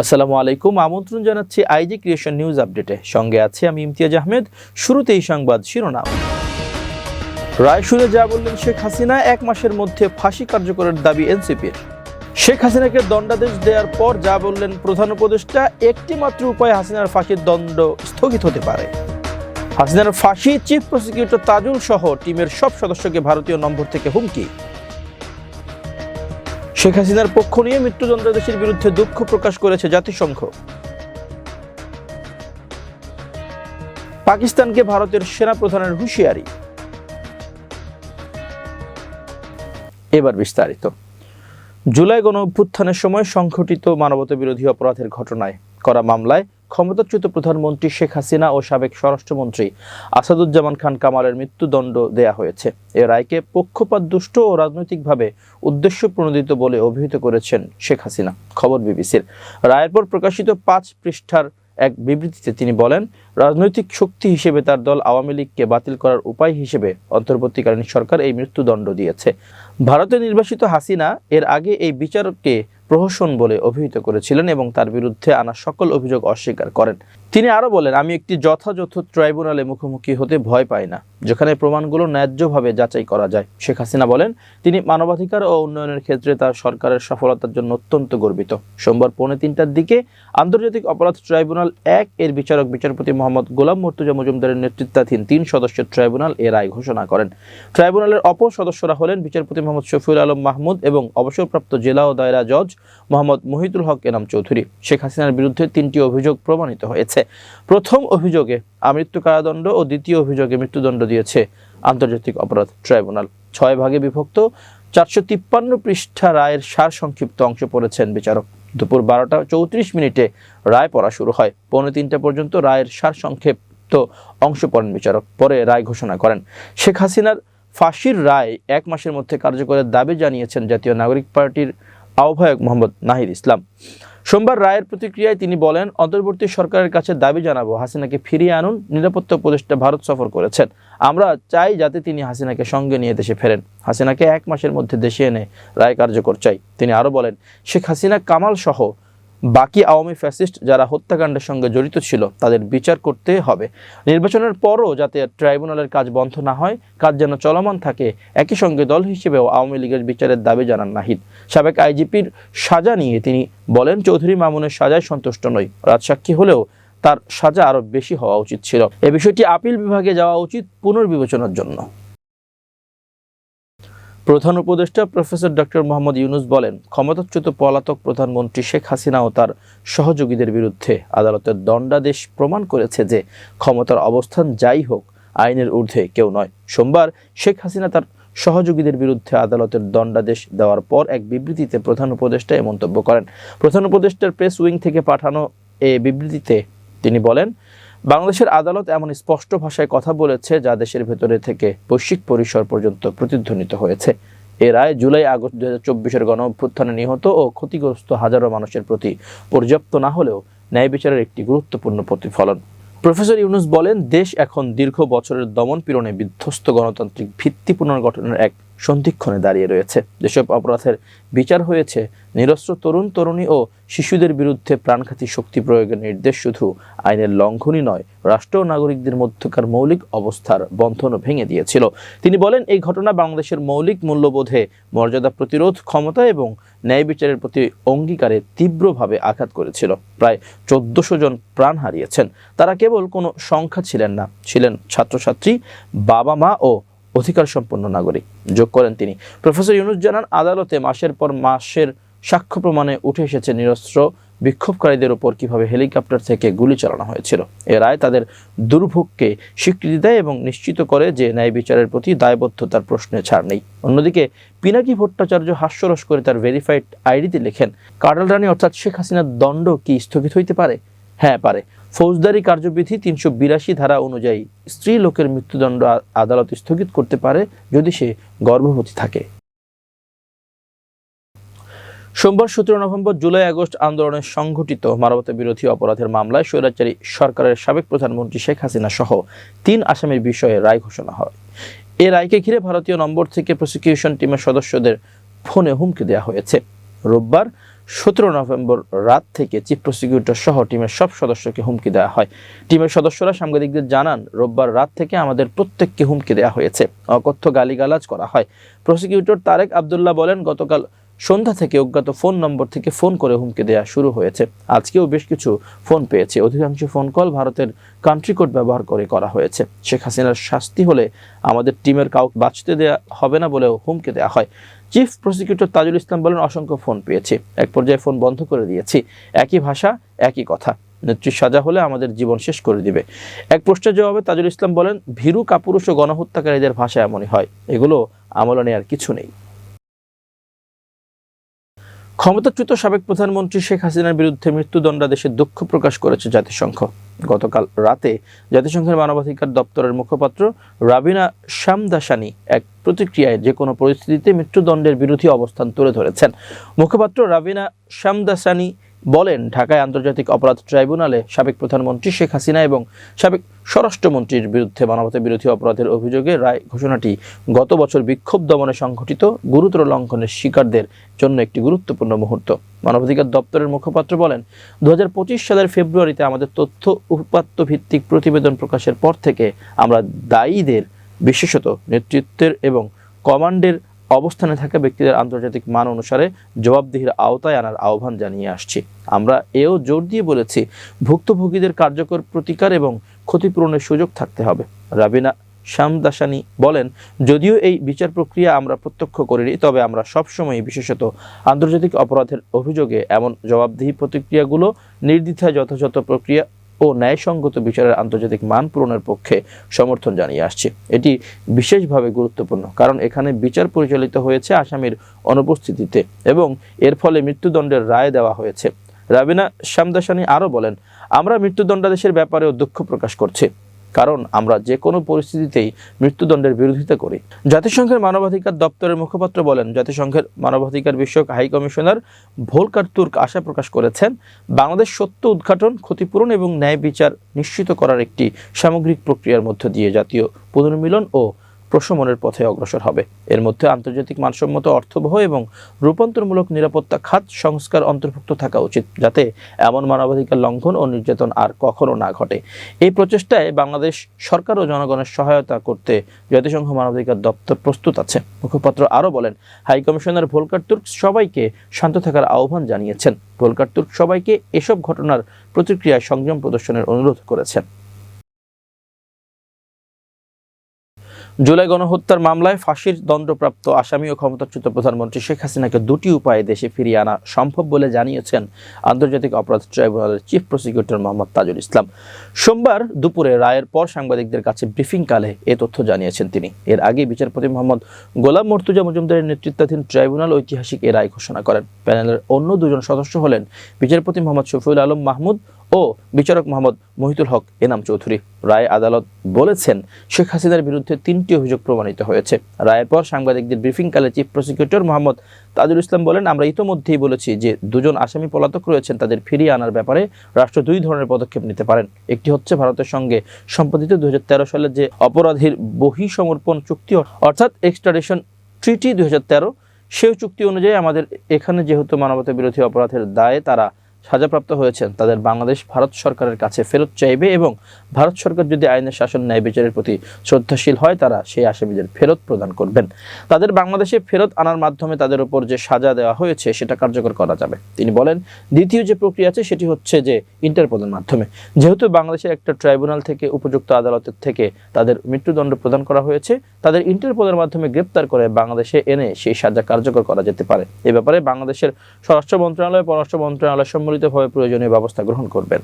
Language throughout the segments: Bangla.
আসসালামু আলাইকুম। আমন্ত্রণ জানাচ্ছি আইজি ক্রিয়েশন নিউজ আপডেটে। সঙ্গে আছে আমি ইমতিয়াজ আহমেদ। শুরুতেই সংবাদ শিরোনাম। রায় শুনে যা বললেন শেখ হাসিনা, এক মাসের মধ্যে ফাঁসি কার্যকরের দাবি এনসিপির। শেখ হাসিনাকে দণ্ডাদেশ দেওয়ার পর যা বললেন প্রধান উপদেষ্টা একটি মাত্র উপায়ে হাসিনার ফাঁসির দণ্ড স্থগিত হতে পারে। হাসিনার ফাঁসি, চিফ প্রসিকিউটর তাজুল সহ টিমের সব সদস্যকে ভারতীয় নম্বর থেকে হুমকি। শেখ হাসিনার পক্ষ নিয়ে মৃত্যুদণ্ডাদেশের বিরুদ্ধে দুঃখ প্রকাশ করেছে জাতিসংঘ। পাকিস্তানকে ভারতের সেনা প্রধানের হুঁশিয়ারি। এবার বিস্তারিত। জুলাই গণ অভ্যুত্থানের সময় সংঘটিত মানবতা বিরোধী অপরাধের ঘটনায় করা মামলায় ক্ষমতাচ্যুত প্রধানমন্ত্রী শেখ হাসিনা ও সাবেক স্বরাষ্ট্রমন্ত্রী আসাদুজ্জামান খান কামালের মৃত্যুদণ্ড দেয়া হয়েছে। এ রায়কে পক্ষপাত দুষ্ট ও রাজনৈতিকভাবে উদ্দেশ্য প্রণোদিত বলে অভিহিত করেছেন শেখ হাসিনা। খবর বিবিসির। রায়ের পর প্রকাশিত পাঁচ পৃষ্ঠার এক বিবৃতিতে তিনি বলেন, রাজনৈতিক শক্তি হিসেবে তার দল আওয়ামী লীগকে বাতিল করার উপায় হিসেবে অন্তর্বর্তীকালীন সরকার এই মৃত্যুদণ্ড দিয়েছে। ভারতে নির্বাসিত হাসিনা এর আগে এই বিচারকে প্রহসন বলে অভিহিত করেছিলেন এবং তার বিরুদ্ধে আনা সকল অভিযোগ অস্বীকার করেন। তিনি আরও বলেন, আমি একটি যথাযথ ট্রাইব্যুনালে মুখোমুখি হতে ভয় পাই না, যেখানে প্রমাণগুলো ন্যায্যভাবে যাচাই করা যায়। শেখ হাসিনা বলেন, তিনি মানবাধিকার ও উন্নয়নের ক্ষেত্রে তার সরকারের সফলতার জন্য অত্যন্ত গর্বিত। সোমবার পৌনে তিনটার দিকে আন্তর্জাতিক অপরাধ ট্রাইব্যুনাল এক এর বিচারক বিচারপতি মোহাম্মদ গোলাম মর্তুজা মজুমদারের নেতৃত্বাধীন তিন সদস্যের ট্রাইব্যুনাল এ রায় ঘোষণা করেন। ট্রাইব্যুনালের অপর সদস্যরা হলেন বিচারপতি মোহাম্মদ শফিউল আলম মাহমুদ এবং অবসরপ্রাপ্ত জেলা ও দায়রা জজ মোহাম্মদ মহিতুল হক এনাম চৌধুরী। শেখ হাসিনার বিরুদ্ধে তিনটি অভিযোগ প্রমাণিত হয়েছে। প্রথম অভিযোগে আমৃত্যু কারাদণ্ড ও দ্বিতীয় অভিযোগে মৃত্যুদণ্ড দিয়েছে আন্তর্জাতিক অপরাধ ট্রাইব্যুনাল। ছয় ভাগে বিভক্ত, চারশো তিপ্পান্ন পৃষ্ঠা রায়ের সার সংক্ষিপ্ত অংশ পড়েছেন বিচারক। দুপুর বারোটা চৌত্রিশ মিনিটে রায় পড়া শুরু হয়। পৌনে তিনটা পর্যন্ত রায়ের সার সংক্ষিপ্ত অংশ পড়েন বিচারক। পরে রায় ঘোষণা করেন। শেখ হাসিনার ফাঁসির রায় এক মাসের মধ্যে কার্যকরের দাবি জানিয়েছেন জাতীয় নাগরিক পার্টির আহ্বায়ক মোহাম্মদ নাহিদ ইসলাম। সোমবার রায়ের প্রতিক্রিয়ায় তিনি বলেন, অন্তর্বর্তী সরকারের কাছে দাবি জানাব, হাসিনাকে ফিরিয়ে আনুন, নিরাপত্তা উপদেষ্টা ভারত সফর করেছেন। আমরা চাই যাতে তিনি হাসিনাকে সঙ্গে নিয়ে দেশে ফেরেন। হাসিনাকে এক মাসের মধ্যে দেশে এনে রায় কার্যকর চাই। তিনি আরও বলেন, শেখ হাসিনা, কামাল সহ বাকি আওয়ামী ফ্যাসিস্ট যারা হত্যাকাণ্ডের সঙ্গে জড়িত ছিল, তাদের বিচার করতে হবে। নির্বাচনের পরও যাতে ট্রাইব্যুনালের কাজ বন্ধ না হয়, কাজ যেন চলমান থাকে, একই সঙ্গে দল হিসেবেও আওয়ামী লীগের বিচারের দাবি জানান নাহিদ। সাবেক আইজিপির সাজা নিয়ে তিনি বলেন, চৌধুরী মামুনের সাজায় সন্তুষ্ট নই, রাজসাক্ষী হলেও তার সাজা আরও বেশি হওয়া উচিত ছিল। এ বিষয়টি আপিল বিভাগে যাওয়া উচিত পুনর্বিবেচনার জন্য। প্রধান উপদেষ্টা প্রফেসর ডক্টর মোহাম্মদ ইউনুস বলেন, ক্ষমতাচ্যুত পলাতক প্রধানমন্ত্রী শেখ হাসিনা ও তার সহযোগীদের বিরুদ্ধে আদালতের দণ্ডাদেশ প্রমাণ করেছে যে ক্ষমতার অবস্থান যাই হোক, আইনের ঊর্ধ্বে কেউ নয়। সোমবার শেখ হাসিনা তার সহযোগীদের বিরুদ্ধে আদালতের দণ্ডাদেশ দেওয়ার পর এক বিবৃতিতে প্রধান উপদেষ্টা এ মন্তব্য করেন। প্রধান উপদেষ্টার প্রেস উইং থেকে পাঠানো এ বিবৃতিতে তিনি বলেন বাংলাদেশের আদালত এমন স্পষ্ট ভাষায় কথা বলেছে যা দেশের ভেতরে থেকে বৈশ্বিক পরিসর পর্যন্ত প্রতিধ্বনিত হয়েছে। এ রায় জুলাই আগস্ট দু হাজার চব্বিশের গণ অভ্যুত্থানে নিহত ও ক্ষতিগ্রস্ত হাজারো মানুষের প্রতি পর্যাপ্ত না হলেও ন্যায় বিচারের একটি গুরুত্বপূর্ণ প্রতিফলন। প্রফেসর ইউনুস বলেন, দেশ এখন দীর্ঘ বছরের দমন পীড়নে বিধ্বস্ত গণতান্ত্রিক ভিত্তি পুনর্গঠনের এক সন্ধিক্ষণে দাঁড়িয়ে রয়েছে। যেসব অপরাধের বিচার হয়েছে, নিরস্ত্র তরুণ, তরুণী ও শিশুদের বিরুদ্ধে প্রাণঘাতী শক্তি প্রয়োগের নির্দেশ শুধু আইনের লঙ্ঘনই নয়, রাষ্ট্র ও নাগরিকদের মধ্যকার মৌলিক অবস্থার বন্ধনও ভেঙে দিয়েছিল। তিনি বলেন, এই ঘটনা বাংলাদেশের মৌলিক মূল্যবোধে মর্যাদা প্রতিরোধ, ক্ষমতা এবং ন্যায় বিচারের প্রতি অঙ্গীকারে তীব্রভাবে আঘাত করেছিল। প্রায় চোদ্দশো জন প্রাণ হারিয়েছেন। তারা কেবল কোনো সংখ্যা ছিলেন না, ছিলেন ছাত্রছাত্রী বাবা মা ও অধিকার সম্পন্ন নাগরিক। যোগ করেন তিনি। প্রফেসর ইউনুস জানান, আদালতে মাসের পর মাসের সাক্ষ্য প্রমাণে উঠে এসেছে নিরস্ত্র বিক্ষোভকারীদের উপর কীভাবে হেলিকপ্টার থেকে গুলি চালানো হয়েছিল। এ রায় তাদের দুর্ভোগকে স্বীকৃতি দেয় এবং নিশ্চিত করে যে ন্যায় বিচারের প্রতি দায়বদ্ধতার প্রশ্নে ছাড় নেই। অন্যদিকে, পিনাকি ভট্টাচার্য হাস্যরস করে তার ভেরিফাইড আইডিতে লেখেন কার্ডাল রানী অর্থাৎ শেখ হাসিনার দণ্ড কি স্থগিত হইতে পারে? হ্যাঁ পারে। ফৌজদারি কার্যবিধি তিনশো বিরাশি ধারা অনুযায়ী স্ত্রী লোকের মৃত্যুদণ্ড আদালত স্থগিত করতে পারে যদি সে গর্ভবতী থাকে। সোমবার সতেরো নভেম্বর জুলাই আগস্ট আন্দোলনের সংঘটিত মানবতা বিরোধী অপরাধের মামলায় স্বৈরাচারী সরকারের সাবেক প্রধানমন্ত্রী শেখ হাসিনা সহ তিন আসামির বিষয়ে রায় ঘোষণা হয়। এ রায়কে ঘিরে ভারতীয় নম্বর থেকে প্রসিকিউশন টিমের সদস্যদের ফোনে হুমকি দেওয়া হয়েছে। রোববার সতেরো নভেম্বর রাত থেকে চিফ প্রসিকিউটর সহ টিমের সব সদস্যকে হুমকি দেওয়া হয়। টিমের সদস্যরা সাংবাদিকদের জানান, রোববার রাত থেকে আমাদের প্রত্যেককে হুমকি দেওয়া হয়েছে। অকথ্য গালিগালাজ করা হয়। প্রসিকিউটর তারেক আবদুল্লাহ বলেন, গতকাল সন্ধ্যা থেকে অজ্ঞাত ফোন নম্বর থেকে ফোন করে হুমকি দেওয়া শুরু হয়েছে। আজকেও বেশ কিছু ফোন পেয়েছে। অধিকাংশ ফোন কল ভারতের কান্ট্রি কোড ব্যবহার করে করা হয়েছে। শেখ হাসিনার শাস্তি হলে আমাদের টিমের কাউকে বাঁচতে দেওয়া হবে না বলেও হুমকি দেওয়া হয়। চিফ প্রসিকিউটর তাজুল ইসলাম বলেন, অসংখ্য ফোন পেয়েছি। এক পর্যায়ে ফোন বন্ধ করে দিয়েছি। একই ভাষা, একই কথা। নেত্রীর সাজা হলে আমাদের জীবন শেষ করে দিবে। এক প্রশ্নের জবাবে তাজুল ইসলাম বলেন, ভীরু, কাপুরুষ ও গণহত্যাকারীদের ভাষা এমনই হয়। এগুলো আমলে আর কিছু নেই। ক্ষমতাচ্যুত সাবেক প্রধানমন্ত্রী শেখ হাসিনার বিরুদ্ধে মৃত্যুদণ্ডাদেশে দুঃখ প্রকাশ করেছে জাতিসংঘ। গতকাল রাতে জাতিসংঘের মানবাধিকার দপ্তরের মুখপাত্র রাবিনা শ্যামদাসানি এক প্রতিক্রিয়ায় যে কোনো পরিস্থিতিতে মৃত্যুদণ্ডের বিরোধী অবস্থান তুলে ধরেছেন। মুখপাত্র রাবিনা শামদাসানি বলেন, ঢাকায় আন্তর্জাতিক অপরাধ ট্রাইব্যুনালে সাবেক প্রধানমন্ত্রী শেখ হাসিনা এবং সাবেক স্বরাষ্ট্রমন্ত্রীর বিরুদ্ধে মানবতা বিরোধী অপরাধের অভিযোগে রায় ঘোষণাটি গত বছর বিক্ষোভ দমনে সংঘটিত গুরুতর লঙ্ঘনের শিকারদের জন্য একটি গুরুত্বপূর্ণ মুহূর্ত। মানবাধিকার দপ্তরের মুখপাত্র বলেন দু হাজার পঁচিশ সালের ফেব্রুয়ারিতে আমাদের তথ্য উপাত্ত ভিত্তিক প্রতিবেদন প্রকাশের পর থেকে আমরা দায়ীদের, বিশেষত নেতৃত্বের এবং কমান্ডের অবস্থানে থাকা ব্যক্তিদের আন্তর্জাতিক মান অনুসারে জবাবদিহির আওতায় আনার আহ্বান জানিয়ে আসছি। আমরা এও জোর দিয়ে বলেছি, ভুক্তভোগীদের কার্যকর প্রতিকার এবং ক্ষতিপূরণের সুযোগ থাকতে হবে। রাবিনা শ্যামদাসানি বলেন, যদিও এই বিচার প্রক্রিয়া আমরা প্রত্যক্ষ করিনি, তবে আমরা সবসময় বিশেষত আন্তর্জাতিক অপরাধের অভিযোগে এমন জবাবদিহি প্রতিক্রিয়াগুলো নির্দ্বিধায় যথাযথ প্রক্রিয়া ও ন্যায়সঙ্গত বিচারের আন্তর্জাতিক মান পূরণের পক্ষে সমর্থন জানিয়ে আসছে। এটি বিশেষভাবে গুরুত্বপূর্ণ, কারণ এখানে বিচার পরিচালিত হয়েছে আসামির অনুপস্থিতিতে এবং এর ফলে মৃত্যুদণ্ডের রায় দেওয়া হয়েছে। রাবিনা শ্যামদাসানি আরও বলেন, আমরা মৃত্যুদণ্ডাদেশের ব্যাপারেও দুঃখ প্রকাশ করছি। কারণ আমরা যে কোনো পরিস্থিতিতেই মৃত্যুদণ্ডের বিরোধিতা করি। জাতিসংঘের মানবাধিকার দপ্তরের মুখপাত্র বলেন, জাতিসংঘের মানবাধিকার বিষয়ক হাই কমিশনার ভোলকার তুর্ক আশা প্রকাশ করেছেন, বাংলাদেশ সত্য উদ্ঘাটন, ক্ষতিপূরণ এবং ন্যায় বিচার নিশ্চিত করার একটি সামগ্রিক প্রক্রিয়ার মধ্য দিয়ে জাতীয় পুনর্মিলন ও প্রশমনের পথে অগ্রসর হবে। এর মধ্যে আন্তর্জাতিক মানসম্মত অর্থবহ এবং রূপান্তরমূলক নিরাপত্তা খাত সংস্কার অন্তর্ভুক্ত থাকা উচিত, যাতে এমন মানবাধিকার লঙ্ঘন ও নির্যাতন আর কখনো না ঘটে। এই প্রচেষ্টায় বাংলাদেশ সরকার ও জনগণের সহায়তা করতে জাতিসংঘ মানবাধিকার দপ্তর প্রস্তুত আছে। মুখপাত্র আরও বলেন, হাই কমিশনার ভোলকার তুর্ক সবাইকে শান্ত থাকার আহ্বান জানিয়েছেন। ভোলকার তুর্ক সবাইকে এসব ঘটনার প্রতিক্রিয়ায় সংযম প্রদর্শনের অনুরোধ করেছেন। জুলাই গণহত্যার মামলায় ফাঁসির দণ্ডপ্রাপ্ত আসামি ও ক্ষমতাচ্যুত প্রধানমন্ত্রী শেখ হাসিনাকে দুটি উপায়ে দেশে ফিরিয়ে আনা সম্ভব বলে জানিয়েছেন আন্তর্জাতিক অপরাধ ট্রাইব্যুনালের চিফ প্রসিকিউটর মোহাম্মদ তাজুল ইসলাম। সোমবার দুপুরে রায়ের পর সাংবাদিকদের কাছে ব্রিফিংকালে এ তথ্য জানিয়েছেন তিনি। এর আগে বিচারপতি মোহাম্মদ গোলাম মর্তুজা মজুমদারের নেতৃত্বাধীন ট্রাইব্যুনাল ঐতিহাসিক এ রায় ঘোষণা করেন। প্যানেলের অন্য দুজন সদস্য হলেন বিচারপতি মোহাম্মদ শফিউল আলম মাহমুদ ও বিচারক মোহাম্মদ মহিতুল হক এনাম চৌধুরী। রায় আদালত বলেছেন, শেখ হাসিনার বিরুদ্ধে তিনটি অভিযোগ প্রমাণিত হয়েছে। রায়ের পর সাংবাদিকদের ব্রিফিংকালে চিফ প্রসিকিউটর মোহাম্মদ তাজুল ইসলাম বলেন, আমরা ইতোমধ্যেই বলেছি যে দুজন আসামি পলাতক রয়েছেন, তাদের ফিরিয়ে আনার ব্যাপারে রাষ্ট্র দুই ধরনের পদক্ষেপ নিতে পারেন। একটি হচ্ছে ভারতের সঙ্গে সম্পাদিত তেরো সালের যে অপরাধীর বহিঃসমর্পণ চুক্তি, অর্থাৎ এক্সট্রাডিশন ট্রিটি তেরো সেই চুক্তি অনুযায়ী আমাদের এখানে যেহেতু মানবতা বিরোধী অপরাধের দায়ে তারা সাজাপ্রাপ্ত হয়েছেন। তাদের বাংলাদেশ ভারত সরকারের কাছে ফেরত চাইবে এবং ভারত সরকার যদি আইনের শাসন, ন্যায় বিচারের প্রতি শ্রদ্ধাশীল হয়, তারা সেই আসামিদের ফেরত প্রদান করবেন। তাদের বাংলাদেশে ফেরত আনার মাধ্যমে তাদের উপর যে সাজা দেওয়া হয়েছে, সেটা কার্যকর করা যাবে। তিনি বলেন, দ্বিতীয় যে প্রক্রিয়া আছে, সেটি হচ্ছে যে ইন্টারপোলের মাধ্যমে। যেহেতু বাংলাদেশের একটা ট্রাইব্যুনাল থেকে উপযুক্ত আদালতের থেকে তাদের মৃত্যুদণ্ড প্রদান করা হয়েছে, তাদের ইন্টারপোলের মাধ্যমে গ্রেপ্তার করে বাংলাদেশে এনে সেই সাজা কার্যকর করা যেতে পারে। এ ব্যাপারে বাংলাদেশের স্বরাষ্ট্র মন্ত্রণালয়, পররাষ্ট্র মন্ত্রণালয় সম্মিলিতভাবে প্রয়োজনীয় ব্যবস্থা গ্রহণ করবেন।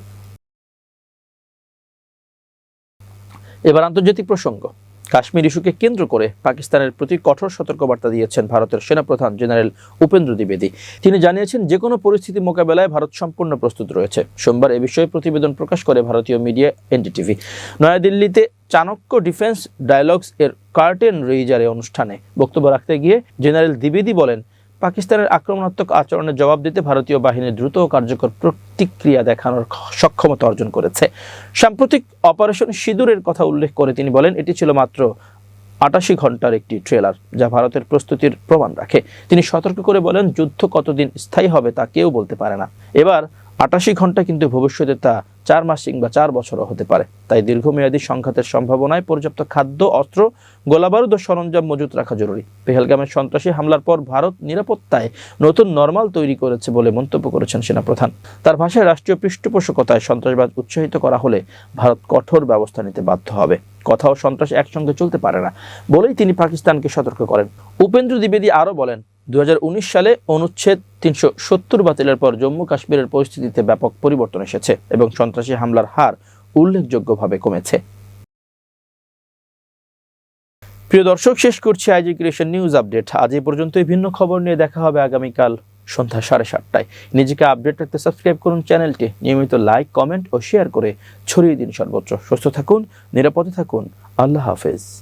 এবার আন্তর্জাতিক প্রসঙ্গ। কাশ্মীর ইস্যুকে কেন্দ্র করে পাকিস্তানের প্রতি কঠোর সতর্কবার্তা দিয়েছেন ভারতের সেনাপ্রধান জেনারেল উপেন্দ্র দ্বিবেদী। তিনি জানিয়েছেন যে কোনো পরিস্থিতি মোকাবেলায় ভারত সম্পূর্ণ প্রস্তুত রয়েছে। সোমবার এ বিষয়ে প্রতিবেদন প্রকাশ করে ভারতীয় মিডিয়া এনডিটিভি। নয়াদিল্লিতে চাণক্য ডিফেন্স ডায়ালগস এর কার্টেন রেইজারে অনুষ্ঠানে বক্তব্য রাখতে গিয়ে জেনারেল দ্বিবেদী বলেন পাকিস্তানের আক্রমণাত্মক আচরণের জবাব দিতে ভারতীয় বাহিনী দ্রুত ও কার্যকর প্রতিক্রিয়া দেখানোর সক্ষমতা অর্জন করেছে। সাম্প্রতিক অপারেশন সিঁদুরের কথা উল্লেখ করে তিনি বলেন, এটি ছিল মাত্র আটাশি ঘণ্টার একটি ট্রেলার যা ভারতের প্রস্তুতির প্রমাণ রাখে। তিনি সতর্ক করে বলেন, যুদ্ধ কতদিন স্থায়ী হবে তা কেউ বলতে পারে না। এবার আটাশি ঘণ্টা কিন্তু ভবিষ্যতে তা চার মাস কিংবা চার বছরও হতে পারে। তাই দীর্ঘমেয়াদী সংঘাতের সম্ভাবনায় পর্যাপ্ত খাদ্য, অস্ত্র, গোলাবারুদ ও সরঞ্জাম মজুত রাখা জরুরি। পেহেলগামের সন্ত্রাসী হামলার পর ভারত নিরাপত্তায় নতুন নরমাল তৈরি করেছে বলে মন্তব্য করেছেন সেনাপ্রধান। তার ভাষায় রাষ্ট্রীয় পৃষ্ঠপোষকতায় সন্ত্রাসবাদ উৎসাহিত করা হলে ভারত কঠোর ব্যবস্থা নিতে বাধ্য হবে। কথা ও সন্ত্রাস একসঙ্গে চলতে পারে না বলেই তিনি পাকিস্তানকে সতর্ক করেন। উপেন্দ্র দ্বিবেদী আরও বলেন দু হাজার উনিশ সালে অনুচ্ছেদ তিনশো সত্তর বাতিলের পর জম্মু কাশ্মীরের পরিস্থিতিতে ব্যাপক পরিবর্তন এসেছে এবং সন্ত্রাসী হামলার হার উল্লেখযোগ্যভাবে কমেছে। প্রিয় দর্শক, শেষ করছি আইজি ক্রিয়েশন নিউজ আপডেট। আজ এই পর্যন্তই। ভিন্ন খবর নিয়ে দেখা হবে আগামীকাল সন্ধ্যা সাড়ে সাতটায়। নিজেকে আপডেট রাখতে সাবস্ক্রাইব করুন চ্যানেলটি। নিয়মিত লাইক, কমেন্ট ও শেয়ার করে ছড়িয়ে দিন সর্বোচ্চ সুস্থ থাকুন, নিরাপদে থাকুন। আল্লাহ হাফেজ।